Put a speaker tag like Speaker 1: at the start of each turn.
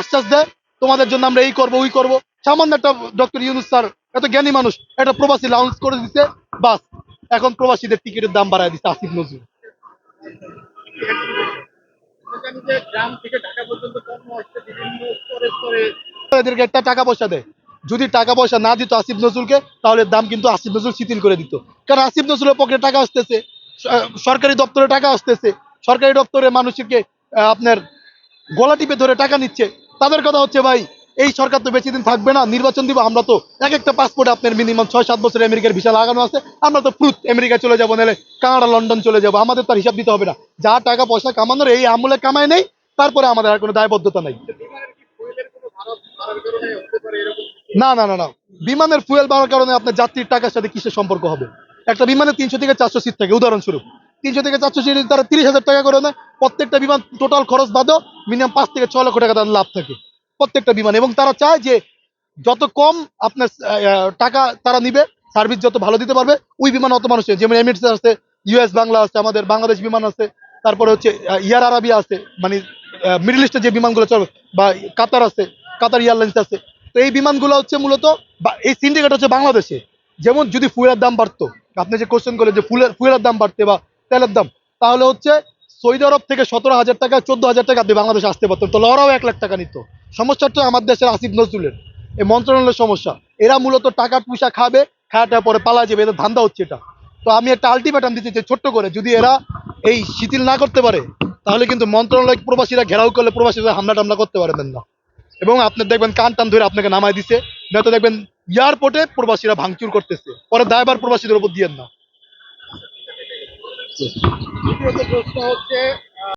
Speaker 1: আশ্বাস দেয় তোমাদের জন্য আমরা এই করব, ওই করব। সামান্য একটা ডক্টর ইউনুস স্যার এত জ্ঞানী মানুষ, একটা প্রবাসী লাউন্স করে দিচ্ছে বাস। এখন প্রবাসীদের টিকিটের দাম বাড়ায় দিচ্ছে আসিফ নজরুল। যদি টাকা পয়সা না দিত আসিফ নজরুলকে, তাহলে দাম কিন্তু আসিফ নজরুল শিথিল করে দিত। কারণ আসিফ নজরুলের পকেটে টাকা আসতেছে সরকারি দপ্তরে টাকা আসতেছে। সরকারি দপ্তরে মানুষকে আপনার গলা টিপে ধরে টাকা নিচ্ছে। তাদের কথা হচ্ছে, ভাই, এই সরকার তো বেশি দিন থাকবে না, নির্বাচন দিব, আমরা তো এক একটা পাসপোর্ট আপনার মিনিমাম ছয়, সাত বছর আমেরিকার ভিসা লাগানো আছে, আমরা তো প্রুফ আমেরিকা চলে যাব, নাহলে কানাডা, লন্ডন চলে যাব, আমাদের তার হিসাব দিতে হবে না। যা টাকা পয়সা কামানোর, এই আমলে কামায় নেই, তারপরে আমাদের আর কোনো দায়বদ্ধতা নাই। না না না না। বিমানের ফুয়েল বাড়ার কারণে আপনার যাত্রীর টাকার সাথে কিসের সম্পর্ক হবে? একটা বিমানে তিনশো থেকে চারশো সিট থাকে, উদাহরণস্বরূপ। তিনশো থেকে চারশো সিট তারা তিরিশ হাজার টাকা করে নেয়। প্রত্যেকটা বিমান টোটাল খরচ বাদও মিনিমাম পাঁচ থেকে ছয় লক্ষ টাকা তাদের লাভ থাকে। প্রত্যেকটা বিমান এবং তারা চায় যে যত কম আপনার টাকা তারা নিবে সার্ভিস যত ভালো দিতে পারবে, ওই বিমান অত মানুষ যেমন এমিরেটস আছে ইউএস বাংলা আছে, আমাদের বাংলাদেশ বিমান আছে, তারপরে হচ্ছে ইয়ার আরাবিয়া আছে মানে মিডল ইস্টে যে বিমানগুলো চলে, বা কাতার আছে কাতার এয়ারলাইন্স আছে, তো এই বিমানগুলো হচ্ছে মূলত এই সিন্ডিকেট হচ্ছে বাংলাদেশে। যেমন যদি ফুয়েলের দাম বাড়তো, আপনি যে কোশ্চেন করলেন যে ফুলের, ফুয়েলের দাম বাড়তে বা তেলের দাম। তাহলে হচ্ছে সৌদি আরব থেকে সতেরো হাজার টাকা, চোদ্দ হাজার টাকা আপনি বাংলাদেশে আসতে পারতেন। তাহলে ওরাও এক লাখ টাকা নিত। সমস্যাটা আমার দেশের আসিফ নজরুলের। এই মন্ত্রণালয়ের সমস্যা। এরা মূলত টাকা পয়সা খাবে খাওয়াটা পরে পালা যাবে, এদের ধান্দা হচ্ছে এটা। তো আমি একটা আলটিমেটাম দিতে চাই ছোট্ট করে। যদি এরা এই শিথিল না করতে পারে, তাহলে কিন্তু মন্ত্রণালয় প্রবাসীরা ঘেরাও করলে প্রবাসীরা হামলা টামলা করতে পারবেন না। এবং আপনি দেখবেন কান টান ধরে আপনাকে নামায় দিছে। নয়তো দেখবেন এয়ারপোর্টে প্রবাসীরা ভাঙচুর করতেছে। পরে দায়বার প্রবাসীদের উপর দিয়েন না।
Speaker 2: দ্বিতীয়ত প্রশ্ন হচ্ছে